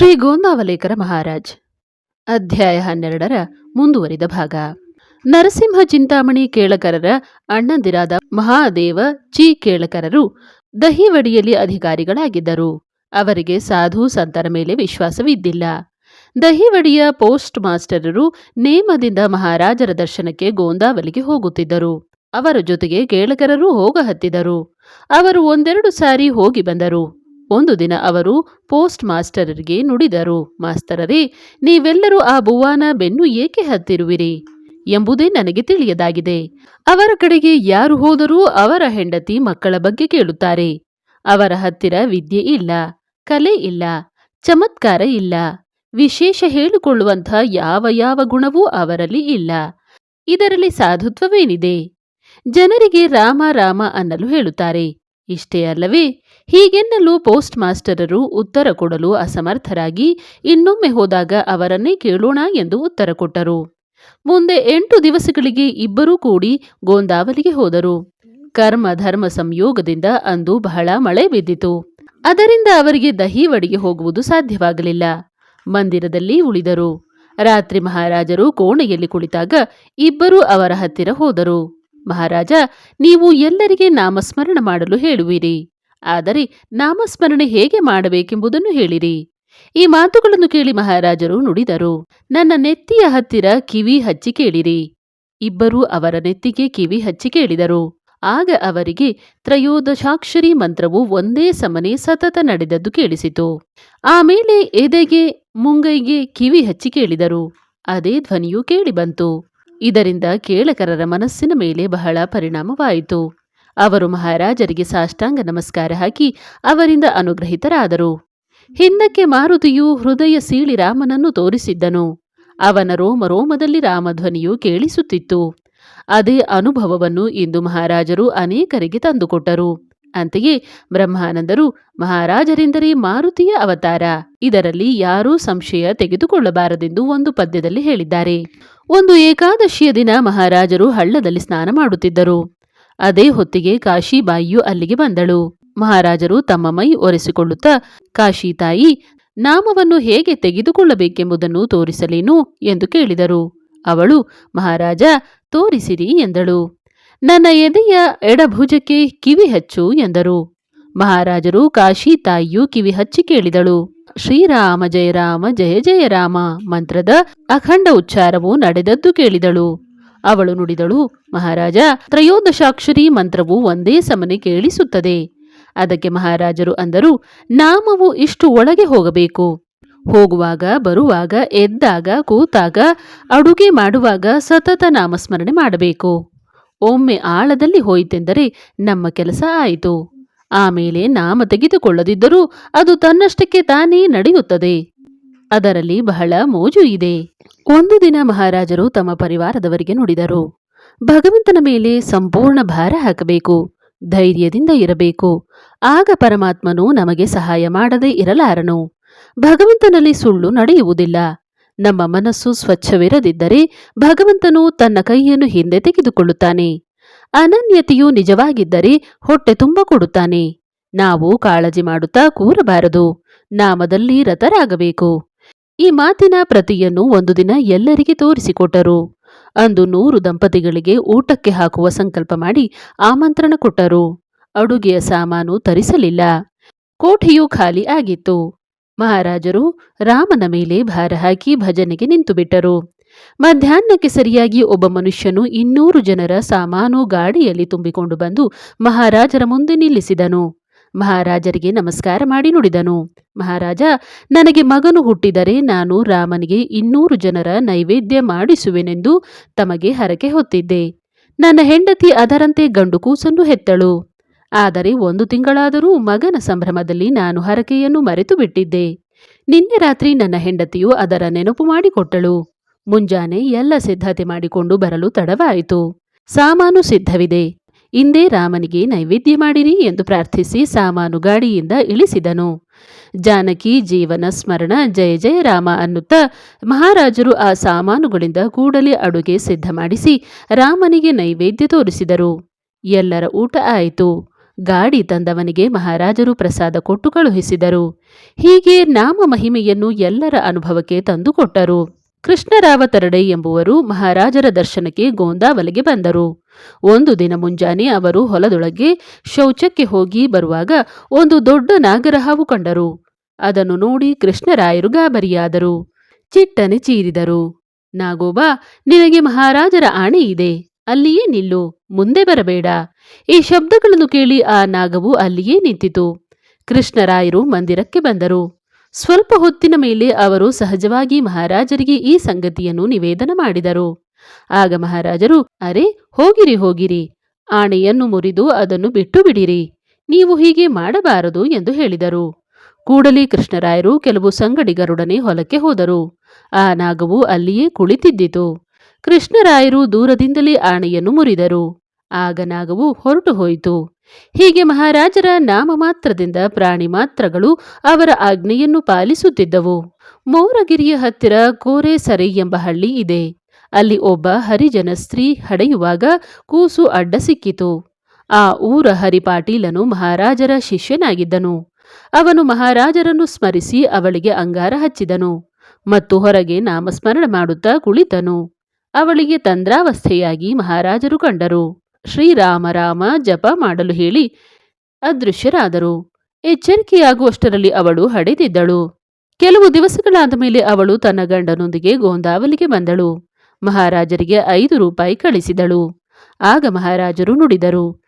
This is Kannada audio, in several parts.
ಶ್ರೀ ಗೋಂದಾವಲೇಕರ ಮಹಾರಾಜ್. ಅಧ್ಯಾಯ ಹನ್ನೆರಡರ ಮುಂದುವರಿದ ಭಾಗ. ನರಸಿಂಹ ಚಿಂತಾಮಣಿ ಕೇಳಕರರ ಅಣ್ಣಂದಿರಾದ ಮಹಾದೇವ ಚಿ ಕೇಳಕರರು ದಹಿವಡಿಯಲ್ಲಿ ಅಧಿಕಾರಿಗಳಾಗಿದ್ದರು. ಅವರಿಗೆ ಸಾಧು ಸಂತರ ಮೇಲೆ ವಿಶ್ವಾಸವಿದ್ದಿಲ್ಲ. ದಹಿವಡಿಯ ಪೋಸ್ಟ್ ಮಾಸ್ಟರರು ನೇಮದಿಂದ ಮಹಾರಾಜರ ದರ್ಶನಕ್ಕೆ ಗೋಂದಾವಲಿಗೆ ಹೋಗುತ್ತಿದ್ದರು. ಅವರ ಜೊತೆಗೆ ಕೇಳಕರರೂ ಹೋಗಹತ್ತಿದರು. ಅವರು ಒಂದೆರಡು ಸಾರಿ ಹೋಗಿ ಬಂದರು. ಒಂದು ದಿನ ಅವರು ಪೋಸ್ಟ್ ಮಾಸ್ಟರರಿಗೆ ನುಡಿದರು, ಮಾಸ್ತರರೇ, ನೀವೆಲ್ಲರೂ ಆ ಬುವಾನ ಬೆನ್ನು ಏಕೆ ಹತ್ತಿರುವಿರಿ? ಎಂಬುದೇ ನನಗೆ ತಿಳಿಯದಾಗಿದೆ. ಅವರ ಕಡೆಗೆ ಯಾರು ಹೋದರೂ ಅವರ ಹೆಂಡತಿ ಮಕ್ಕಳ ಬಗ್ಗೆ ಕೇಳುತ್ತಾರೆ. ಅವರ ಹತ್ತಿರ ವಿದ್ಯೆ ಇಲ್ಲ, ಕಲೆ ಇಲ್ಲ, ಚಮತ್ಕಾರ ಇಲ್ಲ, ವಿಶೇಷ ಹೇಳಿಕೊಳ್ಳುವಂಥ ಯಾವ ಯಾವ ಗುಣವೂ ಅವರಲ್ಲಿ ಇಲ್ಲ. ಇದರಲ್ಲಿ ಸಾಧುತ್ವವೇನಿದೆ? ಜನರಿಗೆ ರಾಮ ರಾಮ ಅನ್ನಲು ಹೇಳುತ್ತಾರೆ. ಇಷ್ಟೇ ಅಲ್ಲವೇ ಹೀಗೆನ್ನಲು ಪೋಸ್ಟ್ ಮಾಸ್ಟರರು ಉತ್ತರ ಕೊಡಲು ಅಸಮರ್ಥರಾಗಿ ಇನ್ನೊಮ್ಮೆ ಹೋದಾಗ ಅವರನ್ನೇ ಕೇಳೋಣ ಎಂದು ಉತ್ತರ ಕೊಟ್ಟರು. ಮುಂದೆ ಎಂಟು ದಿವಸಗಳಿಗೆ ಇಬ್ಬರೂ ಕೂಡಿ ಗೋಂದಾವಲಿಗೆ ಹೋದರು. ಕರ್ಮ ಧರ್ಮ ಸಂಯೋಗದಿಂದ ಅಂದು ಬಹಳ ಮಳೆ ಬಿದ್ದಿತು. ಅದರಿಂದ ಅವರಿಗೆ ದಹಿವಡಿಗೆ ಹೋಗುವುದು ಸಾಧ್ಯವಾಗಲಿಲ್ಲ. ಮಂದಿರದಲ್ಲಿ ಉಳಿದರು. ರಾತ್ರಿ ಮಹಾರಾಜರು ಕೋಣೆಯಲ್ಲಿ ಕುಳಿತಾಗ ಇಬ್ಬರೂ ಅವರ ಹತ್ತಿರ ಹೋದರು. ಮಹಾರಾಜ, ನೀವು ಎಲ್ಲರಿಗೆ ನಾಮಸ್ಮರಣ ಮಾಡಲು ಹೇಳುವಿರಿ. ಆದರೆ ನಾಮಸ್ಮರಣೆ ಹೇಗೆ ಮಾಡಬೇಕೆಂಬುದನ್ನು ಹೇಳಿರಿ. ಈ ಮಾತುಗಳನ್ನು ಕೇಳಿ ಮಹಾರಾಜರು ನುಡಿದರು. ನನ್ನ ನೆತ್ತಿಯ ಹತ್ತಿರ ಕಿವಿ ಹಚ್ಚಿ ಕೇಳಿರಿ. ಇಬ್ಬರೂ ಅವರ ನೆತ್ತಿಗೆ ಕಿವಿ ಹಚ್ಚಿ ಕೇಳಿದರು. ಆಗ ಅವರಿಗೆ ತ್ರಯೋದಶಾಕ್ಷರಿ ಮಂತ್ರವು ಒಂದೇ ಸಮನೆ ಸತತ ನಡೆದದ್ದು ಕೇಳಿಸಿತು. ಆಮೇಲೆ ಎದೆಗೆ, ಮುಂಗೈಗೆ ಕಿವಿ ಹಚ್ಚಿ ಕೇಳಿದರು. ಅದೇ ಧ್ವನಿಯು ಕೇಳಿಬಂತು ಇದರಿಂದ ಕೇಳಕರರ ಮನಸ್ಸಿನ ಮೇಲೆ ಬಹಳ ಪರಿಣಾಮವಾಯಿತು. ಅವರು ಮಹಾರಾಜರಿಗೆ ಸಾಷ್ಟಾಂಗ ನಮಸ್ಕಾರ ಹಾಕಿ ಅವರಿಂದ ಅನುಗ್ರಹಿತರಾದರು. ಹಿಂದಕ್ಕೆ ಮಾರುತಿಯು ಹೃದಯ ಸೀಳಿ ರಾಮನನ್ನು ತೋರಿಸಿದ್ದನು. ಅವನ ರೋಮ ರೋಮದಲ್ಲಿ ರಾಮಧ್ವನಿಯು ಕೇಳಿಸುತ್ತಿತ್ತು. ಅದೇ ಅನುಭವವನ್ನು ಇಂದು ಮಹಾರಾಜರು ಅನೇಕರಿಗೆ ತಂದುಕೊಟ್ಟರು. ಅಂತೆಯೇ ಬ್ರಹ್ಮಾನಂದರು ಮಹಾರಾಜರೆಂದರೆ ಮಾರುತಿಯ ಅವತಾರ. ಇದರಲ್ಲಿ ಯಾರೂ ಸಂಶಯ ತೆಗೆದುಕೊಳ್ಳಬಾರದೆಂದು ಒಂದು ಪದ್ಯದಲ್ಲಿ ಹೇಳಿದ್ದಾರೆ. ಒಂದು ಏಕಾದಶಿಯ ದಿನ ಮಹಾರಾಜರು ಹಳ್ಳದಲ್ಲಿ ಸ್ನಾನ ಮಾಡುತ್ತಿದ್ದರು. ಅದೇ ಹೊತ್ತಿಗೆ ಕಾಶಿಬಾಯಿಯು ಅಲ್ಲಿಗೆ ಬಂದಳು. ಮಹಾರಾಜರು ತಮ್ಮ ಮೈ ಒರೆಸಿಕೊಳ್ಳುತ್ತಾ, ಕಾಶಿ ತಾಯಿ, ನಾಮವನ್ನು ಹೇಗೆ ತೆಗೆದುಕೊಳ್ಳಬೇಕೆಂಬುದನ್ನು ತೋರಿಸಲೇನು? ಎಂದು ಕೇಳಿದರು. ಅವಳು, ಮಹಾರಾಜ, ತೋರಿಸಿರಿ ಎಂದಳು. ನನ್ನ ಎದೆಯ ಎಡಭುಜಕ್ಕೆ ಕಿವಿ ಹಚ್ಚು ಎಂದರು. ಮಹಾರಾಜರು ಕಾಶಿ ತಾಯಿಯು ಕಿವಿ ಹಚ್ಚಿ ಕೇಳಿದಳು. ಶ್ರೀರಾಮ, ಜಯ ರಾಮ, ಜಯ ಜಯ ರಾಮ ಮಂತ್ರದ ಅಖಂಡ ಉಚ್ಚಾರವು ನಡೆದದ್ದು ಕೇಳಿದಳು. ಅವಳು ನುಡಿದಳು, ಮಹಾರಾಜ, ತ್ರಯೋದಶಾಕ್ಷರಿ ಮಂತ್ರವು ಒಂದೇ ಸಮನೆ ಕೇಳಿಸುತ್ತದೆ. ಅದಕ್ಕೆ ಮಹಾರಾಜರು ಅಂದರು, ನಾಮವು ಇಷ್ಟು ಒಳಗೆ ಹೋಗಬೇಕು. ಹೋಗುವಾಗ, ಬರುವಾಗ, ಎದ್ದಾಗ, ಕೂತಾಗ, ಅಡುಗೆ ಮಾಡುವಾಗ ಸತತ ನಾಮಸ್ಮರಣೆ ಮಾಡಬೇಕು. ಒಮ್ಮೆ ಆಳದಲ್ಲಿ ಹೋಯಿತೆಂದರೆ ನಮ್ಮ ಕೆಲಸ ಆಯಿತು. ಆಮೇಲೆ ನಾಮ ತೆಗೆದುಕೊಳ್ಳದಿದ್ದರೂ ಅದು ತನ್ನಷ್ಟಕ್ಕೆ ತಾನೇ ನಡೆಯುತ್ತದೆ. ಅದರಲ್ಲಿ ಬಹಳ ಮೋಜು ಇದೆ. ಒಂದು ದಿನ ಮಹಾರಾಜರು ತಮ್ಮ ಪರಿವಾರದವರಿಗೆ ನುಡಿದರು. ಭಗವಂತನ ಮೇಲೆ ಸಂಪೂರ್ಣ ಭಾರ ಹಾಕಬೇಕು, ಧೈರ್ಯದಿಂದ ಇರಬೇಕು. ಆಗ ಪರಮಾತ್ಮನು ನಮಗೆ ಸಹಾಯ ಮಾಡದೆ ಇರಲಾರನು. ಭಗವಂತನಲ್ಲಿ ಸುಳ್ಳು ನಡೆಯುವುದಿಲ್ಲ. ನಮ್ಮ ಮನಸ್ಸು ಸ್ವಚ್ಛವಿರದಿದ್ದರೆ ಭಗವಂತನು ತನ್ನ ಕೈಯನ್ನು ಹಿಂದೆ ತೆಗೆದುಕೊಳ್ಳುತ್ತಾನೆ. ಅನನ್ಯತೆಯು ನಿಜವಾಗಿದ್ದರೆ ಹೊಟ್ಟೆ ತುಂಬ ಕೊಡುತ್ತಾನೆ. ನಾವು ಕಾಳಜಿ ಮಾಡುತ್ತಾ ಕೂರಬಾರದು. ನಾಮದಲ್ಲಿ ರತರಾಗಬೇಕು ಈ ಮಾತಿನ ಪ್ರತಿಯನ್ನು ಒಂದು ದಿನ ಎಲ್ಲರಿಗೆ ತೋರಿಸಿಕೊಟ್ಟರು. ಅಂದು ನೂರು ದಂಪತಿಗಳಿಗೆ ಊಟಕ್ಕೆ ಹಾಕುವ ಸಂಕಲ್ಪ ಮಾಡಿ ಆಮಂತ್ರಣ ಕೊಟ್ಟರು. ಅಡುಗೆಯ ಸಾಮಾನು ತರಿಸಲಿಲ್ಲ. ಕೋಠೆಯು ಖಾಲಿ ಆಗಿತ್ತು. ಮಹಾರಾಜರು ರಾಮನ ಮೇಲೆ ಭಾರ ಹಾಕಿ ಭಜನೆಗೆ ನಿಂತುಬಿಟ್ಟರು. ಮಧ್ಯಾಹ್ನಕ್ಕೆ ಸರಿಯಾಗಿ ಒಬ್ಬ ಮನುಷ್ಯನು ಇನ್ನೂರು ಜನರ ಸಾಮಾನು ಗಾಡಿಯಲ್ಲಿ ತುಂಬಿಕೊಂಡು ಬಂದು ಮಹಾರಾಜರ ಮುಂದೆ ನಿಲ್ಲಿಸಿದನು. ಮಹಾರಾಜರಿಗೆ ನಮಸ್ಕಾರ ಮಾಡಿ ನುಡಿದನು. ಮಹಾರಾಜ, ನನಗೆ ಮಗನು ಹುಟ್ಟಿದರೆ ನಾನು ರಾಮನಿಗೆ ಇನ್ನೂರು ಜನರ ನೈವೇದ್ಯ ಮಾಡಿಸುವೆನೆಂದು ತಮಗೆ ಹರಕೆ ಹೊತ್ತಿದ್ದೆ. ನನ್ನ ಹೆಂಡತಿ ಅದರಂತೆ ಗಂಡು ಕೂಸನ್ನು ಹೆತ್ತಳು. ಆದರೆ ಒಂದು ತಿಂಗಳಾದರೂ ಮಗನ ಸಂಭ್ರಮದಲ್ಲಿ ನಾನು ಹರಕೆಯನ್ನು ಮರೆತು ಬಿಟ್ಟಿದ್ದೆ. ನಿನ್ನೆ ರಾತ್ರಿ ನನ್ನ ಹೆಂಡತಿಯು ಅದರ ನೆನಪು ಮಾಡಿಕೊಟ್ಟಳು. ಮುಂಜಾನೆ ಎಲ್ಲ ಸಿದ್ಧತೆ ಮಾಡಿಕೊಂಡು ಬರಲು ತಡವಾಯಿತು. ಸಾಮಾನು ಸಿದ್ಧವಿದೆ. ಇಂದೇ ರಾಮನಿಗೆ ನೈವೇದ್ಯ ಮಾಡಿರಿ ಎಂದು ಪ್ರಾರ್ಥಿಸಿ ಸಾಮಾನು ಗಾಡಿಯಿಂದ ಇಳಿಸಿದನು. ಜಾನಕಿ ಜೀವನ ಸ್ಮರಣ, ಜಯ ಜಯ ರಾಮ ಅನ್ನುತ್ತಾ ಮಹಾರಾಜರು ಆ ಸಾಮಾನುಗಳಿಂದ ಕೂಡಲೇ ಅಡುಗೆ ಸಿದ್ಧ ಮಾಡಿಸಿ ರಾಮನಿಗೆ ನೈವೇದ್ಯ ತೋರಿಸಿದರು. ಎಲ್ಲರ ಊಟ ಆಯಿತು. ಗಾಡಿ ತಂದವನಿಗೆ ಮಹಾರಾಜರು ಪ್ರಸಾದ ಕೊಟ್ಟು ಕಳುಹಿಸಿದರು. ಹೀಗೆ ನಾಮ ಮಹಿಮೆಯನ್ನು ಎಲ್ಲರ ಅನುಭವಕ್ಕೆ ತಂದುಕೊಟ್ಟರು. ಕೃಷ್ಣರಾವ ತರಡೆ ಎಂಬುವರು ಮಹಾರಾಜರ ದರ್ಶನಕ್ಕೆ ಗೋಂದಾವಲೆಗೆ ಬಂದರು. ಒಂದು ದಿನ ಮುಂಜಾನೆ ಅವರು ಹೊಲದೊಳಗೆ ಶೌಚಕ್ಕೆ ಹೋಗಿ ಬರುವಾಗ ಒಂದು ದೊಡ್ಡ ನಾಗರಹಾವು ಕಂಡರು. ಅದನ್ನು ನೋಡಿ ಕೃಷ್ಣರಾಯರು ಗಾಬರಿಯಾದರು. ಚಿಟ್ಟನೆ ಚೀರಿದರು. ನಾಗೋಬಾ, ನಿನಗೆ ಮಹಾರಾಜರ ಆಣೆ ಇದೆ. ಅಲ್ಲಿಯೇ ನಿಲ್ಲು. ಮುಂದೆ ಬರಬೇಡ. ಈ ಶಬ್ದಗಳನ್ನು ಕೇಳಿ ಆ ನಾಗವು ಅಲ್ಲಿಯೇ ನಿಂತಿತು. ಕೃಷ್ಣರಾಯರು ಮಂದಿರಕ್ಕೆ ಬಂದರು. ಸ್ವಲ್ಪ ಹೊತ್ತಿನ ಮೇಲೆ ಅವರು ಸಹಜವಾಗಿ ಮಹಾರಾಜರಿಗೆ ಈ ಸಂಗತಿಯನ್ನು ನಿವೇದನ ಮಾಡಿದರು. ಆಗ ಮಹಾರಾಜರು, ಅರೆ, ಹೋಗಿರಿ ಹೋಗಿರಿ. ಆಣೆಯನ್ನು ಮುರಿದು ಅದನ್ನು ಬಿಟ್ಟು ಬಿಡಿರಿ ನೀವು ಹೀಗೆ ಮಾಡಬಾರದು ಎಂದು ಹೇಳಿದರು. ಕೂಡಲೇ ಕೃಷ್ಣರಾಯರು ಕೆಲವು ಸಂಗಡಿಗರೊಡನೆ ಹೊಲಕ್ಕೆ ಹೋದರು. ಆ ನಾಗವು ಅಲ್ಲಿಯೇ ಕುಳಿತಿದ್ದಿತು. ಕೃಷ್ಣರಾಯರು ದೂರದಿಂದಲೇ ಆಣೆಯನ್ನು ಮುರಿದರು. ಆಗ ನಾಗವು ಹೊರಟು ಹೋಯಿತು. ಹೀಗೆ ಮಹಾರಾಜರ ನಾಮ ಮಾತ್ರದಿಂದ ಪ್ರಾಣಿ ಮಾತ್ರಗಳು ಅವರ ಆಜ್ಞೆಯನ್ನು ಪಾಲಿಸುತ್ತಿದ್ದವು. ಮೋರಗಿರಿಯ ಹತ್ತಿರ ಕೋರೆ ಸರಿ ಎಂಬ ಹಳ್ಳಿ ಇದೆ. ಅಲ್ಲಿ ಒಬ್ಬ ಹರಿಜನ ಸ್ತ್ರೀ ಹಡೆಯುವಾಗ ಕೂಸು ಅಡ್ಡ ಸಿಕ್ಕಿತು. ಆ ಊರ ಹರಿಪಾಟೀಲನು ಮಹಾರಾಜರ ಶಿಷ್ಯನಾಗಿದ್ದನು. ಅವನು ಮಹಾರಾಜರನ್ನು ಸ್ಮರಿಸಿ ಅವಳಿಗೆ ಅಂಗಾರ ಹಚ್ಚಿದನು ಮತ್ತು ಹೊರಗೆ ನಾಮಸ್ಮರಣ ಮಾಡುತ್ತಾ ಕುಳಿತನು. ಅವಳಿಗೆ ತಂದ್ರಾವಸ್ಥೆಯಾಗಿ ಮಹಾರಾಜರು ಕಂಡರು. ಶ್ರೀರಾಮ ರಾಮ ಜಪ ಮಾಡಲು ಹೇಳಿ ಅದೃಶ್ಯರಾದರು. ಎಚ್ಚರಿಕೆಯಾಗುವಷ್ಟರಲ್ಲಿ ಅವಳು ಹಡೆದಿದ್ದಳು. ಕೆಲವು ದಿವಸಗಳಾದ ಮೇಲೆ ಅವಳು ತನ್ನ ಗಂಡನೊಂದಿಗೆ ಗೋಂದಾವಲಿಗೆ ಬಂದಳು. ಮಹಾರಾಜರಿಗೆ ಐದು ರೂಪಾಯಿ ಕಳಿಸಿದಳು. ಆಗ ಮಹಾರಾಜರು ನುಡಿದರು.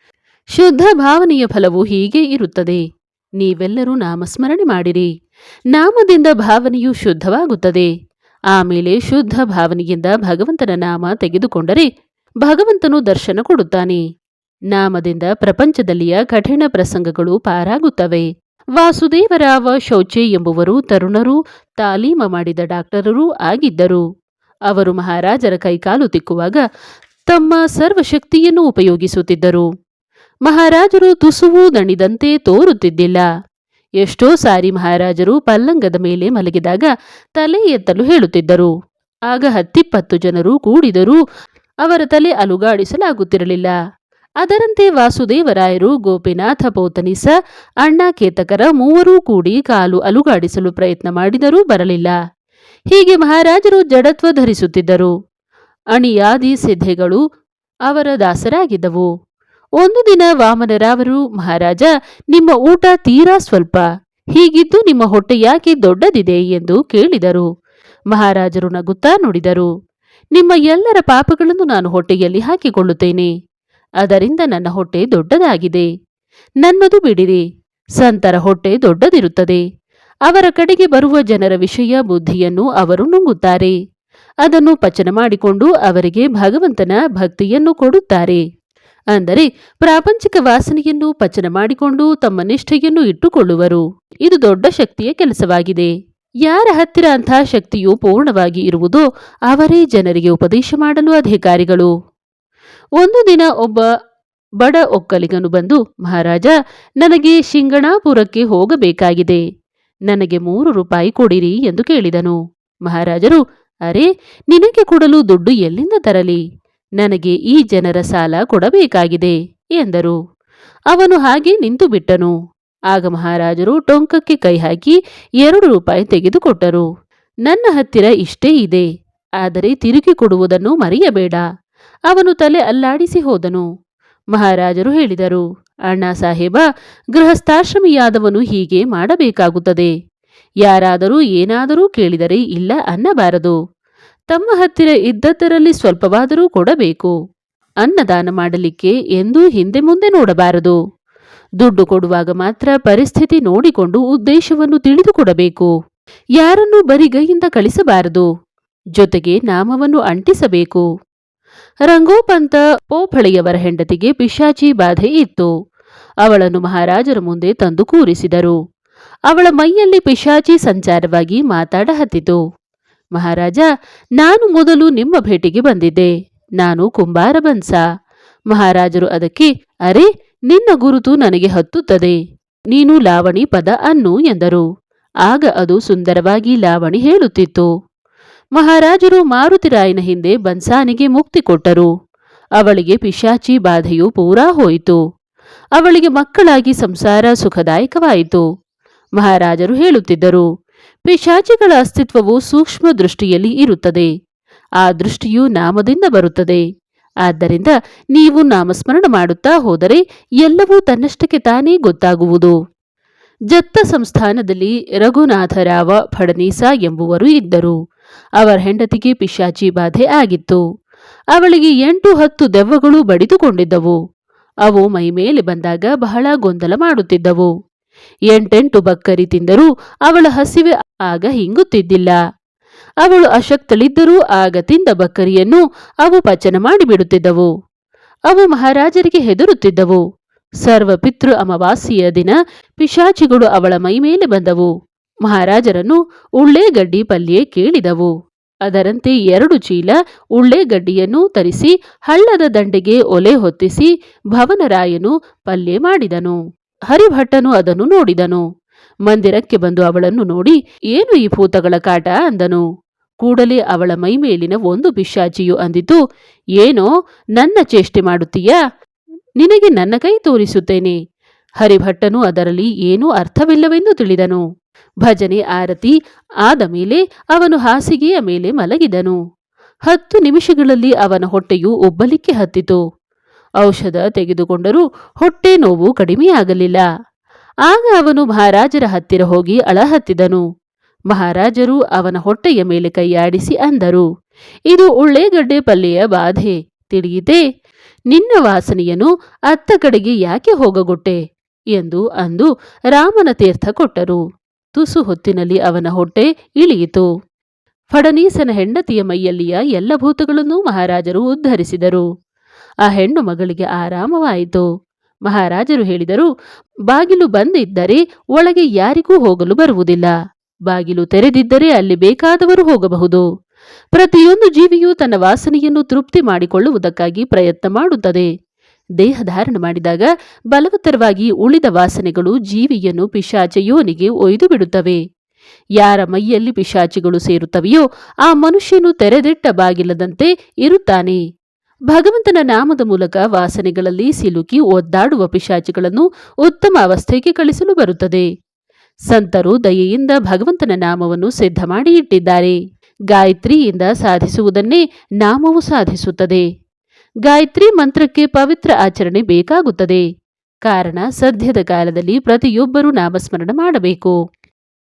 ಶುದ್ಧ ಭಾವನೆಯ ಫಲವು ಹೀಗೆ ಇರುತ್ತದೆ. ನೀವೆಲ್ಲರೂ ನಾಮಸ್ಮರಣೆ ಮಾಡಿರಿ. ನಾಮದಿಂದ ಭಾವನೆಯು ಶುದ್ಧವಾಗುತ್ತದೆ. ಆಮೇಲೆ ಶುದ್ಧ ಭಾವನೆಯಿಂದ ಭಗವಂತನ ನಾಮ ತೆಗೆದುಕೊಂಡರೆ ಭಗವಂತನು ದರ್ಶನ ಕೊಡುತ್ತಾನೆ. ನಾಮದಿಂದ ಪ್ರಪಂಚದಲ್ಲಿಯ ಕಠಿಣ ಪ್ರಸಂಗಗಳು ಪಾರಾಗುತ್ತವೆ. ವಾಸುದೇವರಾವ ಶೌಚೆ ಎಂಬುವರು ತರುಣರು, ತಾಲೀಮ ಮಾಡಿದ ಡಾಕ್ಟರರೂ ಆಗಿದ್ದರು. ಅವರು ಮಹಾರಾಜರ ಕೈಕಾಲು ತಿಕ್ಕುವಾಗ ತಮ್ಮ ಸರ್ವಶಕ್ತಿಯನ್ನು ಉಪಯೋಗಿಸುತ್ತಿದ್ದರು. ಮಹಾರಾಜರು ತುಸುವು ದಣಿದಂತೆ ತೋರುತ್ತಿದ್ದಿಲ್ಲ. ಎಷ್ಟೋ ಸಾರಿ ಮಹಾರಾಜರು ಪಲ್ಲಂಗದ ಮೇಲೆ ಮಲಗಿದಾಗ ತಲೆ ಎತ್ತಲು ಹೇಳುತ್ತಿದ್ದರು. ಆಗ ಹತ್ತಿಪ್ಪತ್ತು ಜನರು ಕೂಡಿದರೂ ಅವರ ತಲೆ ಅಲುಗಾಡಿಸಲಾಗುತ್ತಿರಲಿಲ್ಲ. ಅದರಂತೆ ವಾಸುದೇವರಾಯರು, ಗೋಪಿನಾಥ, ಪೋತನಿಸ ಅಣ್ಣ ಕೇತಕರ ಮೂವರೂ ಕೂಡಿ ಕಾಲು ಅಲುಗಾಡಿಸಲು ಪ್ರಯತ್ನ ಮಾಡಿದರೂ ಬರಲಿಲ್ಲ. ಹೀಗೆ ಮಹಾರಾಜರು ಜಡತ್ವ ಧರಿಸುತ್ತಿದ್ದರು. ಅಣಿಯಾದಿ ಸಿದ್ಧೆಗಳು ಅವರ ದಾಸರಾಗಿದ್ದವು. ಒಂದು ದಿನ ವಾಮನರಾವರು, ಮಹಾರಾಜ, ನಿಮ್ಮ ಊಟ ತೀರಾ ಸ್ವಲ್ಪ. ಹೀಗಿದ್ದು ನಿಮ್ಮ ಹೊಟ್ಟೆ ಯಾಕೆ ದೊಡ್ಡದಿದೆ? ಎಂದು ಕೇಳಿದರು. ಮಹಾರಾಜರು ನಗುತ್ತಾ ನುಡಿದರು. ನಿಮ್ಮ ಎಲ್ಲರ ಪಾಪಗಳನ್ನು ನಾನು ಹೊಟ್ಟೆಯಲ್ಲಿ ಹಾಕಿಕೊಳ್ಳುತ್ತೇನೆ. ಅದರಿಂದ ನನ್ನ ಹೊಟ್ಟೆ ದೊಡ್ಡದಾಗಿದೆ. ನನ್ನದು ಬಿಡಿರಿ. ಸಂತರ ಹೊಟ್ಟೆ ದೊಡ್ಡದಿರುತ್ತದೆ. ಅವರ ಕಡೆಗೆ ಬರುವ ಜನರ ವಿಷಯ ಬುದ್ಧಿಯನ್ನು ಅವರು ನುಂಗುತ್ತಾರೆ. ಅದನ್ನು ಪಚನ ಮಾಡಿಕೊಂಡು ಅವರಿಗೆ ಭಗವಂತನ ಭಕ್ತಿಯನ್ನು ಕೊಡುತ್ತಾರೆ. ಅಂದರೆ ಪ್ರಾಪಂಚಿಕ ವಾಸನೆಯನ್ನು ಪಚನ ಮಾಡಿಕೊಂಡು ತಮ್ಮ ನಿಷ್ಠೆಯನ್ನು ಇಟ್ಟುಕೊಳ್ಳುವರು. ಇದು ದೊಡ್ಡ ಶಕ್ತಿಯ ಕೆಲಸವಾಗಿದೆ. ಯಾರ ಹತ್ತಿರ ಅಂಥ ಶಕ್ತಿಯು ಪೂರ್ಣವಾಗಿ ಇರುವುದೋ ಅವರೇ ಜನರಿಗೆ ಉಪದೇಶ ಮಾಡಲು ಅಧಿಕಾರಿಗಳು. ಒಂದು ದಿನ ಒಬ್ಬ ಬಡ ಒಕ್ಕಲಿಗನು ಬಂದು, ಮಹಾರಾಜ, ನನಗೆ ಶಿಂಗಣಾಪುರಕ್ಕೆ ಹೋಗಬೇಕಾಗಿದೆ. ನನಗೆ ಮೂರು ರೂಪಾಯಿ ಕೊಡಿರಿ ಎಂದು ಕೇಳಿದನು. ಮಹಾರಾಜರು, ಅರೆ, ನಿನಗೆ ಕೊಡಲು ದುಡ್ಡು ಎಲ್ಲಿಂದ ತರಲಿ? ನನಗೆ ಈ ಜನರ ಸಾಲ ಕೊಡಬೇಕಾಗಿದೆ ಎಂದರು. ಅವನು ಹಾಗೆ ನಿಂತು ಬಿಟ್ಟನು ಆಗ ಮಹಾರಾಜರು ಟೊಂಕಕ್ಕೆ ಕೈ ಹಾಕಿ ಎರಡು ರೂಪಾಯಿ ತೆಗೆದುಕೊಟ್ಟರು. ನನ್ನ ಹತ್ತಿರ ಇಷ್ಟೇ ಇದೆ. ಆದರೆ ತಿರುಗಿ ಕೊಡುವುದನ್ನು ಮರೆಯಬೇಡ. ಅವನು ತಲೆ ಅಲ್ಲಾಡಿಸಿ ಹೋದನು. ಮಹಾರಾಜರು ಹೇಳಿದರು, ಅಣ್ಣಾ ಸಾಹೇಬ, ಗೃಹಸ್ಥಾಶ್ರಮಿಯಾದವನು ಹೀಗೆ ಮಾಡಬೇಕಾಗುತ್ತದೆ. ಯಾರಾದರೂ ಏನಾದರೂ ಕೇಳಿದರೆ ಇಲ್ಲ ಅನ್ನಬಾರದು. ತಮ್ಮ ಹತ್ತಿರ ಇದ್ದದ್ದರಲ್ಲಿ ಸ್ವಲ್ಪವಾದರೂ ಕೊಡಬೇಕು. ಅನ್ನದಾನ ಮಾಡಲಿಕ್ಕೆ ಎಂದೂ ಹಿಂದೆ ಮುಂದೆ ನೋಡಬಾರದು. ದುಡ್ಡು ಕೊಡುವಾಗ ಮಾತ್ರ ಪರಿಸ್ಥಿತಿ ನೋಡಿಕೊಂಡು ಉದ್ದೇಶವನ್ನು ತಿಳಿದುಕೊಡಬೇಕು. ಯಾರನ್ನು ಬರಿಗೈಯಿಂದ ಕಳಿಸಬಾರದು. ಜೊತೆಗೆ ನಾಮವನ್ನು ಅಂಟಿಸಬೇಕು. ರಂಗೋಪಂತ ಪೋಫಳೆಯವರ ಹೆಂಡತಿಗೆ ಪಿಶಾಚಿ ಬಾಧೆ ಇತ್ತು. ಅವಳನ್ನು ಮಹಾರಾಜರ ಮುಂದೆ ತಂದು ಕೂರಿಸಿದರು. ಅವಳ ಮೈಯಲ್ಲಿ ಪಿಶಾಚಿ ಸಂಚಾರವಾಗಿ ಮಾತಾಡ ಹತ್ತಿತು. ಮಹಾರಾಜ, ನಾನು ಮೊದಲು ನಿಮ್ಮ ಭೇಟಿಗೆ ಬಂದಿದ್ದೆ. ನಾನು ಕುಂಬಾರ ಬನ್ಸ. ಮಹಾರಾಜರು ಅದಕ್ಕೆ, ಅರೆ ನಿನ್ನ ಗುರುತು ನನಗೆ ಹತ್ತುತ್ತದೆ. ನೀನು ಲಾವಣಿ ಪದ ಅನ್ನು ಎಂದರು. ಆಗ ಅದು ಸುಂದರವಾಗಿ ಲಾವಣಿ ಹೇಳುತ್ತಿತ್ತು. ಮಹಾರಾಜರು ಮಾರುತಿರಾಯನ ಹಿಂದೆ ಬನ್ಸಾನಿಗೆ ಮುಕ್ತಿ ಕೊಟ್ಟರು. ಅವಳಿಗೆ ಪಿಶಾಚಿ ಬಾಧೆಯು ಪೂರಾ ಹೋಯಿತು. ಅವಳಿಗೆ ಮಕ್ಕಳಾಗಿ ಸಂಸಾರ ಸುಖದಾಯಕವಾಯಿತು. ಮಹಾರಾಜರು ಹೇಳುತ್ತಿದ್ದರು, ಪಿಶಾಚಿಗಳ ಅಸ್ತಿತ್ವವು ಸೂಕ್ಷ್ಮ ದೃಷ್ಟಿಯಲ್ಲಿ ಇರುತ್ತದೆ. ಆ ದೃಷ್ಟಿಯು ನಾಮದಿಂದ ಬರುತ್ತದೆ. ಆದ್ದರಿಂದ ನೀವು ನಾಮಸ್ಮರಣ ಮಾಡುತ್ತಾ ಹೋದರೆ ಎಲ್ಲವೂ ತನ್ನಷ್ಟಕ್ಕೆ ತಾನೇ ಗೊತ್ತಾಗುವುದು. ಜತ್ತ ಸಂಸ್ಥಾನದಲ್ಲಿ ರಘುನಾಥರಾವ ಫಡನೀಸ ಎಂಬುವರು ಇದ್ದರು. ಅವರ ಹೆಂಡತಿಗೆ ಪಿಶಾಚಿ ಬಾಧೆ ಆಗಿತ್ತು. ಅವಳಿಗೆ ಎಂಟು ಹತ್ತು ದೆವ್ವಗಳು ಬಡಿದುಕೊಂಡಿದ್ದವು. ಅವು ಮೈಮೇಲೆ ಬಂದಾಗ ಬಹಳ ಗೊಂದಲ ಮಾಡುತ್ತಿದ್ದವು. ಎಂಟೆಂಟು ಬಕ್ಕರಿ ತಿಂದರೂ ಅವಳ ಹಸಿವೆ ಆಗ ಹಿಂಗುತ್ತಿದ್ದಿಲ್ಲ. ಅವಳು ಅಶಕ್ತಳಿದ್ದರೂ ಆಗ ತಿಂದ ಬಕ್ಕರಿಯನ್ನು ಅವು ಪಚನ ಮಾಡಿಬಿಡುತ್ತಿದ್ದವು. ಅವು ಮಹಾರಾಜರಿಗೆ ಹೆದರುತ್ತಿದ್ದವು. ಸರ್ವ ಪಿತೃ ಅಮಾವಾಸ್ಯೆಯ ದಿನ ಪಿಶಾಚಿಗಳು ಅವಳ ಮೈಮೇಲೆ ಬಂದವು. ಮಹಾರಾಜರನ್ನು ಉಳ್ಳೇಗಡ್ಡಿ ಪಲ್ಯೆ ಕೇಳಿದವು. ಅದರಂತೆ ಎರಡು ಚೀಲ ಉಳ್ಳೇಗಡ್ಡಿಯನ್ನು ತರಿಸಿ ಹಳ್ಳದ ದಂಡೆಗೆ ಒಲೆ ಹೊತ್ತಿಸಿ ಭವನರಾಯನು ಪಲ್ಯೆ ಮಾಡಿದನು. ಹರಿಭಟ್ಟನು ಅದನ್ನು ನೋಡಿದನು. ಮಂದಿರಕ್ಕೆ ಬಂದು ಅವಳನ್ನು ನೋಡಿ, ಏನು ಈ ಭೂತಗಳ ಕಾಟ? ಅಂದನು. ಕೂಡಲೇ ಅವಳ ಮೈಮೇಲಿನ ಒಂದು ಪಿಶಾಚಿಯು ಅಂದಿತು, ಏನೋ, ನನ್ನ ಚೇಷ್ಟೆ ಮಾಡುತ್ತೀಯಾ? ನಿನಗೆ ನನ್ನ ಕೈ ತೋರಿಸುತ್ತೇನೆ. ಹರಿಭಟ್ಟನು ಅದರಲ್ಲಿ ಏನೂ ಅರ್ಥವಿಲ್ಲವೆಂದು ತಿಳಿದನು. ಭಜನೆ ಆರತಿ ಆದ ಮೇಲೆ ಅವನು ಹಾಸಿಗೆಯ ಮೇಲೆ ಮಲಗಿದನು. ಹತ್ತು ನಿಮಿಷಗಳಲ್ಲಿ ಅವನ ಹೊಟ್ಟೆಯು ಒಬ್ಬಲಿಕ್ಕೆ ಹತ್ತಿತು. ಔಷಧ ತೆಗೆದುಕೊಂಡರೂ ಹೊಟ್ಟೆ ನೋವು ಕಡಿಮೆಯಾಗಲಿಲ್ಲ. ಆಗ ಅವನು ಮಹಾರಾಜರ ಹತ್ತಿರ ಹೋಗಿ ಅಳಹತ್ತಿದನು. ಮಹಾರಾಜರು ಅವನ ಹೊಟ್ಟೆಯ ಮೇಲೆ ಕೈಯಾಡಿಸಿ ಅಂದರು, ಇದು ಉಳ್ಳೇಗಡ್ಡೆ ಪಲ್ಲೆಯ ಬಾಧೆ, ತಿಳಿಯಿತೆ? ನಿನ್ನ ವಾಸನೆಯನ್ನು ಅತ್ತ ಕಡೆಗೆ ಯಾಕೆ ಹೋಗಗೊಟ್ಟೆ? ಎಂದು ಅಂದು ರಾಮನ ತೀರ್ಥ ಕೊಟ್ಟರು. ತುಸು ಹೊತ್ತಿನಲ್ಲಿ ಅವನ ಹೊಟ್ಟೆ ಇಳಿಯಿತು. ಫಡನೀಸನ ಹೆಂಡತಿಯ ಮೈಯಲ್ಲಿಯ ಎಲ್ಲ ಭೂತಗಳನ್ನು ಮಹಾರಾಜರು ಉದ್ಧರಿಸಿದರು. ಆ ಹೆಣ್ಣು ಮಗಳಿಗೆ ಆರಾಮವಾಯಿತು. ಮಹಾರಾಜರು ಹೇಳಿದರು, ಬಾಗಿಲು ಬಂದಿದ್ದರೆ ಒಳಗೆ ಯಾರಿಗೂ ಹೋಗಲು ಬರುವುದಿಲ್ಲ. ಬಾಗಿಲು ತೆರೆದಿದ್ದರೆ ಅಲ್ಲಿ ಬೇಕಾದವರು ಹೋಗಬಹುದು. ಪ್ರತಿಯೊಂದು ಜೀವಿಯು ತನ್ನ ವಾಸನೆಯನ್ನು ತೃಪ್ತಿ ಮಾಡಿಕೊಳ್ಳುವುದಕ್ಕಾಗಿ ಪ್ರಯತ್ನ ಮಾಡುತ್ತದೆ. ದೇಹ ಧಾರಣ ಮಾಡಿದಾಗ ಬಲವತ್ತರವಾಗಿ ಉಳಿದ ವಾಸನೆಗಳು ಜೀವಿಯನ್ನು ಪಿಶಾಚ ಯೋನಿಗೆ ಒಯ್ದು ಬಿಡುತ್ತವೆ. ಯಾರ ಮೈಯಲ್ಲಿ ಪಿಶಾಚಿಗಳು ಸೇರುತ್ತವೆಯೋ ಆ ಮನುಷ್ಯನು ತೆರೆದಿಟ್ಟ ಬಾಗಿಲದಂತೆ ಇರುತ್ತಾನೆ. ಭಗವಂತನ ನಾಮದ ಮೂಲಕ ವಾಸನೆಗಳಲ್ಲಿ ಸಿಲುಕಿ ಒದ್ದಾಡುವ ಪಿಶಾಚಿಗಳನ್ನು ಉತ್ತಮ ಅವಸ್ಥೆಗೆ ಕಳಿಸಲು ಬರುತ್ತದೆ. ಸಂತರು ದಯೆಯಿಂದ ಭಗವಂತನ ನಾಮವನ್ನು ಸಿದ್ಧ ಮಾಡಿ ಇಟ್ಟಿದ್ದಾರೆ ಗಾಯತ್ರಿಯಿಂದ ಸಾಧಿಸುವುದನ್ನೇ ನಾಮವು ಸಾಧಿಸುತ್ತದೆ. ಗಾಯತ್ರಿ ಮಂತ್ರಕ್ಕೆ ಪವಿತ್ರ ಆಚರಣೆ ಬೇಕಾಗುತ್ತದೆ. ಕಾರಣ, ಸದ್ಯದ ಕಾಲದಲ್ಲಿ ಪ್ರತಿಯೊಬ್ಬರೂ ನಾಮಸ್ಮರಣ ಮಾಡಬೇಕು.